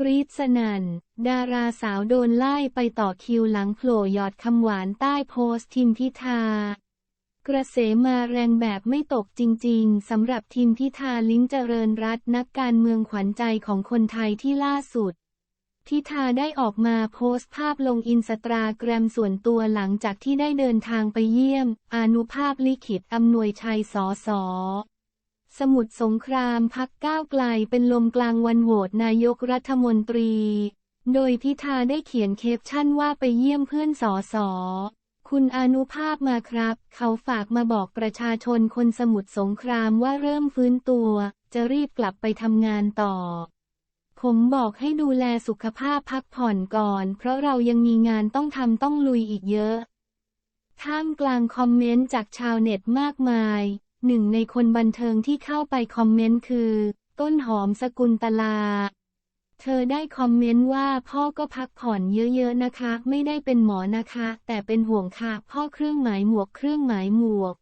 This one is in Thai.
กรีดสนัน่น ดาราสาวโดนไล่ไปต่อคิวหลังโผล่ยอดคำหวานใต้โพสต์ทิมพิธา กระแสมาแรงแบบไม่ตกจริงๆสำหรับทีมพิธาลิ้มเจริญรัตน์นักการเมืองขวัญใจของคนไทยที่ล่าสุด พิธาได้ออกมาโพสต์ภาพลงอินสตาแกรมส่วนตัวหลังจากที่ได้เดินทางไปเยี่ยม อนุภาพลิขิตอำนวยชัยสอสอ สมุทรสงครามพักก้าวไกลเป็นลมกลางวันโหวตนายกรัฐมนตรี โดยพิธาได้เขียนเคปชั่นว่าไปเยี่ยมเพื่อนสอสอคุณอนุภาพมาครับ เขาฝากมาบอกประชาชนคนสมุทรสงครามว่าเริ่มฟื้นตัว จะรีบกลับไปทำงานต่อ ผมบอกให้ดูแลสุขภาพพักผ่อนก่อน เพราะเรายังมีงานต้องทำต้องลุยอีกเยอะ ท่ามกลางคอมเมนต์จากชาวเน็ตมากมาย หนึ่งในคนบันเทิงที่เข้าไปคอมเมนต์คือ ต้นหอมสกุลตลา เธอได้คอมเมนต์ว่าพ่อก็พักผ่อนเยอะๆนะคะ ไม่ได้เป็นหมอนะคะ แต่เป็นห่วงค่ะ พ่อเครื่องหมายหมวกเครื่องหมายหมวก